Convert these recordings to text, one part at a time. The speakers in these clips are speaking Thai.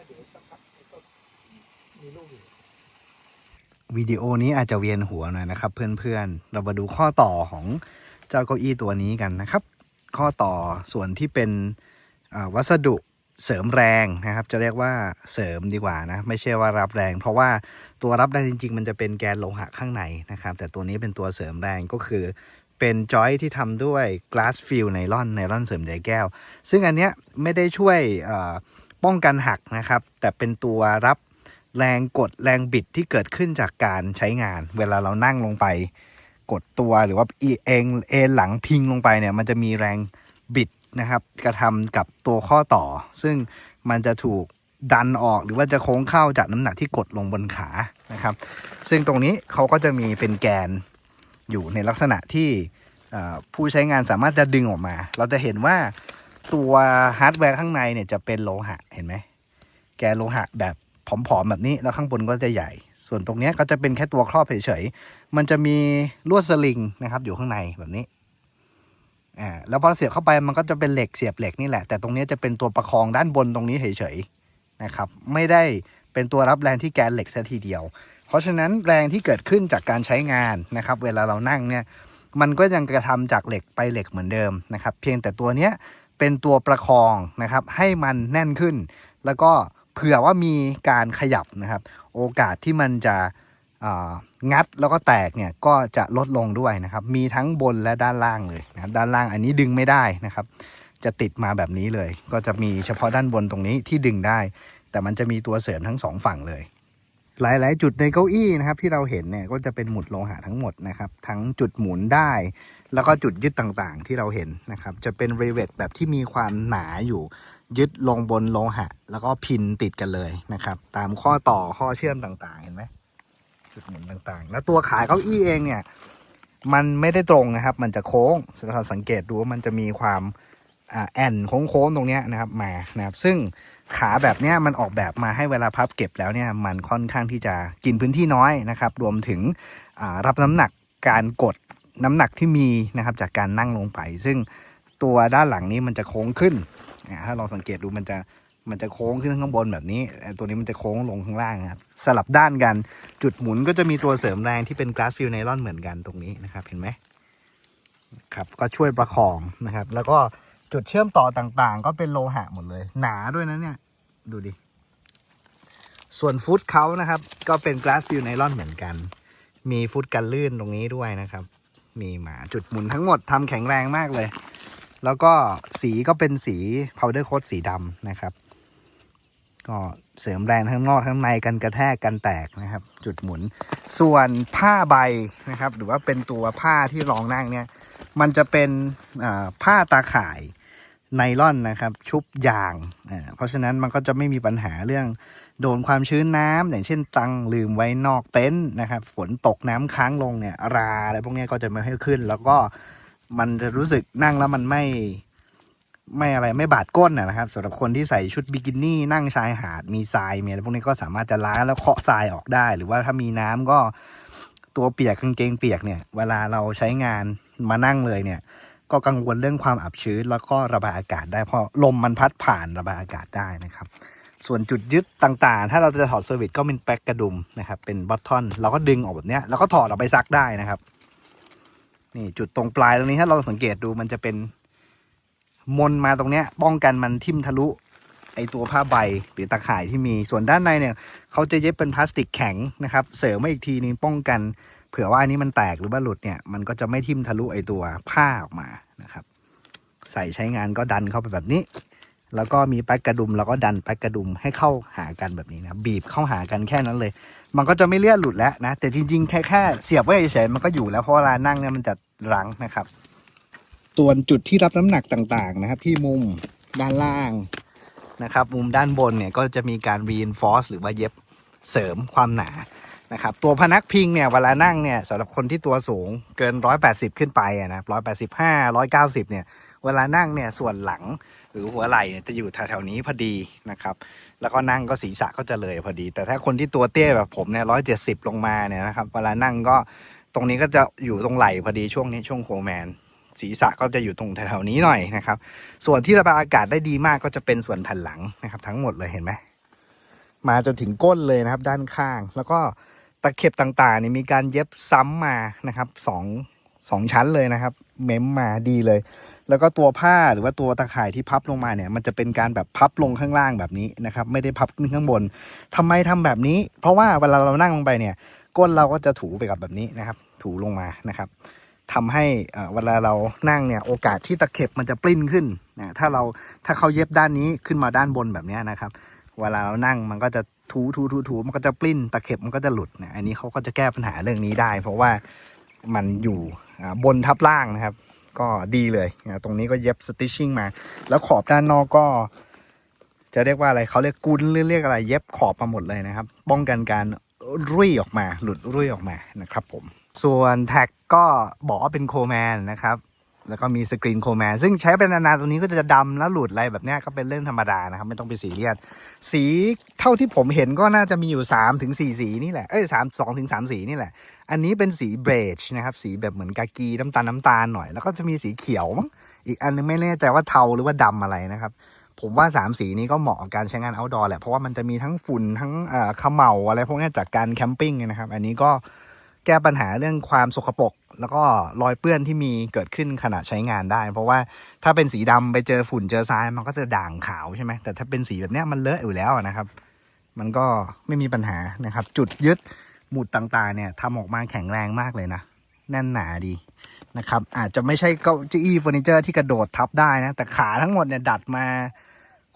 แล้วเดี๋ยวสักพักก็มีลูกอีกวิดีโอนี้อาจจะเวียนหัวหน่อยนะครับ เพื่อนๆ เรามาดูข้อต่อของเจ้าเก้าอี้ตัวนี้กันนะครับ ข้อต่อส่วนที่เป็นวัสดุเสริมแรงนะครับ จะเรียกว่าเสริมดีกว่านะ ไม่ใช่ว่ารับแรง เพราะว่าตัวรับแรงจริง ๆ มันจะเป็นแกนโลหะข้างในนะครับ แต่ตัวนี้เป็นตัวเสริมแรงก็คือเป็นจอยที่ทำด้วย glass fill ไนลอนไนลอนเสริมใยแก้ว ซึ่งอันเนี้ยไม่ได้ช่วยอ ป้องกันหักนะครับ แต่เป็นตัวรับแรงกดแรงบิดที่เกิดขึ้นจากการใช้งาน เวลาเรานั่งลงไป กดตัวหรือว่าอีเองเอนหลังพิงลงไปเนี่ย มันจะมีแรงบิดนะครับ กระทำกับตัวข้อต่อ ซึ่งมันจะถูกดันออกหรือว่าจะโค้งเข้าจากน้ำหนักที่กดลงบนขานะครับ ซึ่งตรงนี้เขาก็จะมีเป็นแกนอยู่ในลักษณะที่ผู้ใช้งานสามารถจะดึงออกมา เราจะเห็นว่า ตัวฮาร์ดแวร์ข้างในเนี่ยจะเป็นโลหะเห็นไหม แกโลหะแบบผอมๆแบบนี้แล้วข้างบนก็จะใหญ่ ส่วนตรงนี้ก็จะเป็นแค่ตัวครอบเฉยๆ มันจะมีลวดสลิงนะครับอยู่ข้างในแบบนี้อ่าแล้วพอเสียบเข้าไปมันก็จะเป็นเหล็กเสียบเหล็กนี่แหละ แต่ตรงนี้จะเป็นตัวประคองด้านบนตรงนี้เฉยๆนะครับ ไม่ได้เป็นตัวรับแรงที่แกนเหล็กซะทีเดียว เพราะฉะนั้นแรงที่เกิดขึ้นจากการใช้งานนะครับ เวลาเรานั่งเนี่ยมันก็ยังกระทำจากเหล็กไปเหล็กเหมือนเดิมนะครับ เพียงแต่ตัวเนี้ย เป็นตัวประคองนะครับ ให้มันแน่นขึ้น แล้วก็เผื่อว่ามีการขยับนะครับ โอกาสที่มันจะงัดแล้วก็แตกเนี่ยก็จะลดลงด้วยนะครับ มีทั้งบนและด้านล่างเลยนะด้านล่างอันนี้ดึงไม่ได้นะครับ จะติดมาแบบนี้เลย ก็จะมีเฉพาะด้านบนตรงนี้ที่ดึงได้ แต่มันจะมีตัวเสริมทั้งสองฝั่งเลย หลาย ๆ จุดในเก้าอี้นะครับที่เราเห็นเนี่ยก็จะเป็นหมุดโลหะทั้งหมดนะครับ ทั้งจุดหมุนได้ แล้วก็จุดยึดต่างๆที่เราเห็นนะครับ จะเป็นรีเวทแบบที่มีความหนาอยู่ยึดลงบนโลหะ แล้วก็พินติดกันเลยนะครับ ตามข้อต่อข้อเชื่อมต่างๆ เห็นไหมจุดหมุนต่างๆ แล้วตัวขาเก้าอี้เองเนี่ย มันไม่ได้ตรงนะครับ มันจะโค้งเราสังเกตดูว่ามันจะมีความอ่าแอนโค้งๆตรงเนี้ยนะครับมานะครับ ซึ่งขาแบบนี้มันออกแบบมาให้เวลาพับเก็บแล้วเนี่ยมันค่อนข้างที่จะกินพื้นที่น้อยนะครับ รวมถึงรับน้ำหนักการกด น้ำหนักที่มีนะครับจากการนั่งลงไป ซึ่งตัวด้านหลังนี้มันจะโค้งขึ้นถ้าลองสังเกตดูมันจะมันจะโค้งขึ้นข้างบนแบบนี้ตัวนี้มันจะโค้งลงข้างล่างครับสลับด้านกันจุดหมุนก็จะมีตัวเสริมแรงที่เป็น glass fill nylon เหมือนกันตรงนี้นะครับเห็นไหมครับก็ช่วยประคองนะครับ แล้วก็จุดเชื่อมต่อต่างๆ ก็เป็นโลหะหมดเลย หนาด้วยนะเนี่ยดูดิส่วนฟุตเขานะครับ ก็เป็น glass fill nylon เหมือนกัน มีฟุตกันลื่นตรงนี้ด้วยนะครับ มีมาจุดหมุนทั้งหมดทำแข็งแรงมากเลย แล้วก็สีก็เป็นสี powder coat สีดำนะครับ ก็เสริมแรงทั้งนอกทั้งในกันกระแทกกันแตกนะครับ จุดหมุน ส่วนผ้าใบนะครับ หรือว่าเป็นตัวผ้าที่รองนั่งเนี่ย มันจะเป็นผ้าตาข่ายไนล่อนนะครับ ชุบยางอ่าเพราะฉะนั้นมันก็จะไม่มีปัญหาเรื่อง โดนความชื้นน้ำอย่างเช่นตังลืมไว้นอกเต็นท์นะครับฝนตกน้ำค้างลงเนี่ยราอะไรพวกนี้ก็จะไม่ให้ขึ้น แล้วก็มันจะรู้สึกนั่งแล้วมันไม่ไม่อะไรไม่บาดก้นนะครับสำหรับคนที่ใส่ชุดบิกินี่นั่งชายหาดมีทรายมีอะไรพวกนี้ก็สามารถจะล้างแล้วเคาะทรายออกได้ หรือว่าถ้ามีน้ำก็ตัวเปียกกางเกงเปียกเนี่ย เวลาเราใช้งานมานั่งเลยเนี่ย ก็กังวลเรื่องความอับชื้นแล้วก็ระบายอากาศได้เพราะลมมันพัดผ่านระบายอากาศได้นะครับ ส่วนจุดยึดต่างๆ ถ้าเราจะถอดเซอร์วิสก็เป็นแป๊กกระดุมนะครับ เป็นบอททอนเราก็ดึงออกแบบเนี้ย แล้วก็ถอดออกไปซักได้นะครับ นี่จุดตรงปลายตรงนี้ถ้าเราสังเกตดูมันจะเป็นมนมาตรงเนี้ย ป้องกันมันทิ่มทะลุไอตัวผ้าใบหรือตาข่ายที่มี ส่วนด้านในเนี่ยเขาจะเย็บเป็นพลาสติกแข็งนะครับ เสริมมาอีกทีนึงป้องกัน เผื่อว่าอันนี้มันแตกหรือว่าหลุดเนี่ย มันก็จะไม่ทิ่มทะลุไอตัวผ้าออกมานะครับ ใส่ใช้งานก็ดันเข้าไปแบบนี้ แล้วก็มีแป๊กกระดุมแล้วก็ดันแป๊กกระดุมให้เข้าหากันแบบนี้นะบีบเข้าหากันแค่นั้นเลย มันก็จะไม่เลื่อนหลุดแล้วนะ แต่จริงๆแค่แค่เสียบไว้เฉยๆมันก็อยู่แล้วเพราะเวลานั่งเนี่ยมันจะรั้งนะครับ ส่วนจุดที่รับน้ำหนักต่างๆนะครับ ที่มุมด้านล่างนะครับ มุมด้านบนเนี่ยก็จะมีการ reinforce หรือว่าเย็บเสริมความหนา นะครับตัวพนักพิงเนี่ยเวลานั่งเนี่ยสำหรับคนที่ตัวสูงเกิน 180 ขึ้นไปอะนะ185 190 เนี่ยเวลานั่งเนี่ยส่วนหลังหรือหัวไหล่จะอยู่แถวๆนี้พอดีนะครับ แล้วก็นั่งก็ศีรษะก็จะเลยพอดี แต่ถ้าคนที่ตัวเตี้ยแบบผมเนี่ย170ลงมาเนี่ยนะครับเวลานั่งก็ตรงนี้ก็จะอยู่ตรงไหล่พอดีช่วงนี้ช่วงโคแมน ศีรษะก็จะอยู่ตรงแถวๆนี้หน่อยนะครับ ส่วนที่ระบายอากาศได้ดีมากก็จะเป็นส่วนแผ่นหลังนะครับ ทั้งหมดเลยเห็นไหมมาจนถึงก้นเลยนะครับ ด้านข้างแล้วก็ ตะเข็บต่างๆเนี่ยมีการเย็บซ้ำมานะครับสองสองชั้นเลยนะครับ เม้มมาดีเลย แล้วก็ตัวผ้าหรือว่าตัวตะข่ายที่พับลงมาเนี่ย มันจะเป็นการแบบพับลงข้างล่างแบบนี้นะครับ ไม่ได้พับขึ้นข้างบนทำไมทำแบบนี้ เพราะว่าเวลาเรานั่งลงไปเนี่ย ก้นเราก็จะถูไปกับแบบนี้นะครับ ถูลงมานะครับทำให้เอ่อเวลาเรานั่งเนี่ยโอกาสที่ตะเข็บมันจะปลิ้นขึ้นนะถ้าเราถ้าเขาเย็บด้านนี้ขึ้นมาด้านบนแบบนี้นะครับ เวลาเรานั่งมันก็จะ ถูถูถูถูมันก็จะปลิ้นตะเข็บมันก็จะหลุดนะอันนี้เขาก็จะแก้ปัญหาเรื่องนี้ได้ เพราะว่ามันอยู่บนทับล่างนะครับ ก็ดีเลยนะตรงนี้ก็เย็บสติชชิ่งมา แล้วขอบด้านนอกก็ จะเรียกว่าอะไรเขาเรียกกุนหรือเรียกอะไร เย็บขอบมาหมดเลยนะครับ ป้องกันการรุ่ยออกมา หลุดรุ่ยออกมานะครับผม ส่วนแท็กก็บอกว่าเป็นโคแมนนะครับ แล้วก็มีสกรีนโคแมนซึ่งใช้เป็นนานๆตรงนี้ก็จะดำแล้วหลุดอะไรแบบนี้ก็เป็นเรื่องธรรมดานะครับ ไม่ต้องไปสีเรียสสีเท่าที่ผมเห็นก็น่าจะมีอยู่3ถึง4สีนี่แหละ เอ้ยสามสองถึงสามสีนี่แหละ อันนี้เป็นสีเบรดนะครับ สีแบบเหมือนกากีน้ำตาลน้ำตาลหน่อย แล้วก็จะมีสีเขียวมั้งอีกอันนึงไม่แน่ใจว่าเทาหรือว่าดำอะไรนะครับผมว่า 3 สีนี้ก็เหมาะกับการใช้งาน outdoor แหละ เพราะว่ามันจะมีทั้งฝุ่นทั้งเอ่อขมเหลาอะไรพวกนี้จากการแคมปิ้งนะครับ อันนี้ก็ ก้ปัญหาเรื่องความสกปรกแล้วก็รอยเปื้อนที่มีเกิดขึ้นขณะใช้งานได้ เพราะว่าถ้าเป็นสีดำไปเจอฝุ่นเจอทรายมันก็จะด่างขาวใช่ไหมแต่ถ้าเป็นสีแบบเนี้ยมันเลอะอยู่แล้วนะครับ มันก็ไม่มีปัญหานะครับ จุดยึดหมุดต่างๆ เนี่ยทำออกมาแข็งแรงมากเลยนะแน่นหนาดีนะครับอาจจะไม่ใช่เก้าอี้เฟอร์นิเจอร์ที่กระโดดทับได้นะ แต่ขาทั้งหมดเนี่ยดัดมา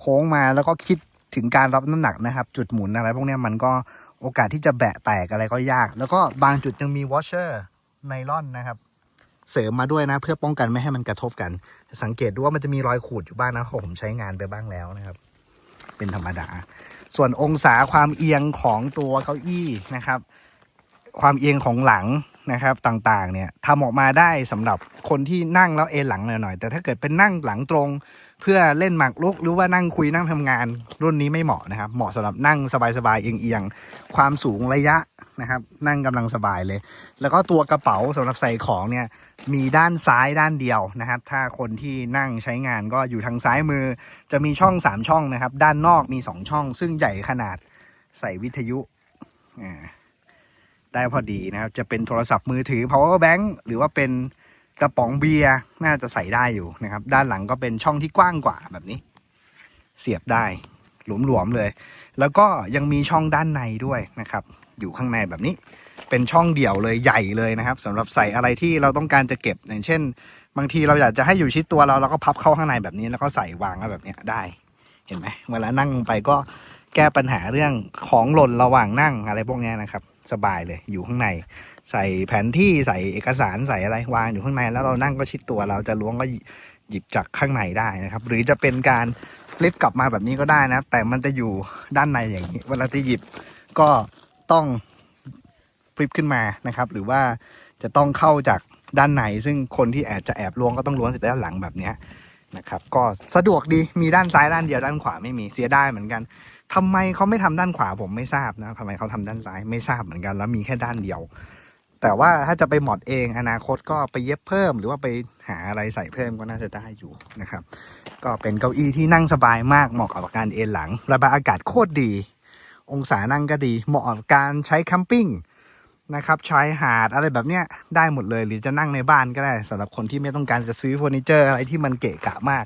โค้งมาแล้วก็คิดถึงการรับน้ำหนักนะครับ จุดหมุนอะไรพวกนี้มันก็ โอกาสที่จะแบะแตกอะไรก็ยาก แล้วก็บางจุดยังมีวอชเชอร์ไนล่อนนะครับ เสริมมาด้วยนะ เพื่อป้องกันไม่ให้มันกระทบกัน สังเกตดูว่ามันจะมีรอยขูดอยู่บ้างนะผมใช้งานไปบ้างแล้วนะครับ เป็นธรรมดา ส่วนองศาความเอียงของตัวเก้าอี้นะครับ ความเอียงของหลังนะครับต่างๆเนี่ยทำออกมาได้สำหรับคนที่นั่งแล้วเอนหลังหน่อยๆแต่ถ้าเกิดเป็นนั่งหลังตรง เพื่อเล่นหมากรุกหรือว่านั่งคุยนั่งทำงาน รุ่นนี้ไม่เหมาะนะครับ เหมาะสำหรับนั่งสบายๆเอียงๆความสูงระยะนะครับ นั่งกำลังสบายเลย แล้วก็ตัวกระเป๋าสำหรับใส่ของเนี่ยมีด้านซ้ายด้านเดียวนะครับ ถ้าคนที่นั่งใช้งานก็อยู่ทางซ้ายมือ จะมีช่อง 3 ช่องนะครับ ด้านนอกมี 2 ช่อง ซึ่งใหญ่ขนาดใส่วิทยุได้พอดีนะครับ จะเป็นโทรศัพท์มือถือ power bank หรือว่าเป็น กระป๋องเบียร์น่าจะใส่ได้อยู่นะครับ ด้านหลังก็เป็นช่องที่กว้างกว่าแบบนี้ เสียบได้หลวมๆเลย แล้วก็ยังมีช่องด้านในด้วยนะครับ อยู่ข้างในแบบนี้เป็นช่องเดี่ยวเลยใหญ่เลยนะครับสำหรับใส่อะไรที่เราต้องการจะเก็บอย่างเช่น บางทีเราอยากจะให้อยู่ชิดตัวเราเราก็พับเข้าข้างในแบบนี้ แล้วก็ใส่วางไว้แบบนี้ได้ เห็นไหมเวลานั่งไปก็แก้ปัญหาเรื่องของหล่นระหว่างนั่งอะไรพวกนี้นะครับ สบายเลยอยู่ข้างใน ใส่แผนที่ใส่เอกสารใส่อะไรวางอยู่ข้างใน แล้วเรานั่งก็ชิดตัวเราจะล้วงก็หยิบจากข้างในได้นะครับ หรือจะเป็นการฟลิปกลับมาแบบนี้ก็ได้นะ แต่มันจะอยู่ด้านในอย่างนี้ เวลาที่หยิบก็ต้องฟลิปขึ้นมานะครับ หรือว่าจะต้องเข้าจากด้านใน ซึ่งคนที่แอบจะแอบล้วงก็ต้องล้วงจากด้านหลังแบบนี้นะครับ ก็สะดวกดีมีด้านซ้ายด้านเดียวด้านขวาไม่มีเสียได้เหมือนกันทำไมเขาไม่ทำด้านขวาผมไม่ทราบนะทำไมเขาทำด้านซ้ายไม่ทราบเหมือนกัน แล้วมีแค่ด้านเดียว แต่ว่าถ้าจะไปหมอดเองอนาคตก็ไปเย็บเพิ่ม หรือว่าไปหาอะไรใส่เพิ่มก็น่าจะได้อยู่นะครับ ก็เป็นเก้าอี้ที่นั่งสบายมากเหมาะกับการเอนหลัง ระบายอากาศโคตรดี องศานั่งก็ดี เหมาะกับการใช้แคมปิ้งนะครับชายหาดอะไรแบบเนี้ยได้หมดเลยหรือจะนั่งในบ้านก็ได้สำหรับคนที่ไม่ต้องการจะซื้อเฟอร์นิเจอร์อะไรที่มันเกะกะมาก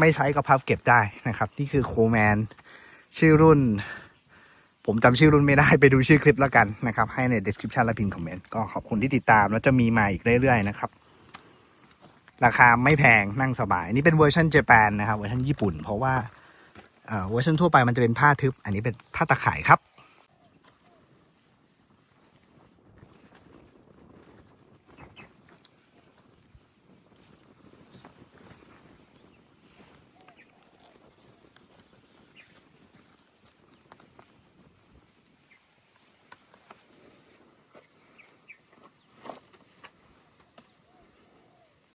ไม่ใช้ก็พับเก็บได้นะครับ นี่คือโคแมนชื่อรุ่น ผมจำชื่อรุ่นไม่ได้ไปดูชื่อคลิปแล้วกันนะครับ ให้ใน description และพิมพ์คอมเมนต์ก็ขอบคุณที่ติดตามแล้วจะมีมาอีกเรื่อยๆนะครับ ราคาไม่แพงนั่งสบาย นี่เป็นเวอร์ชันเจแปนนะครับเวอร์ชันญี่ปุ่น เพราะว่าเอ่อเวอร์ชันทั่วไปมันจะเป็นผ้าทึบ อันนี้เป็นผ้าตะข่ายครับ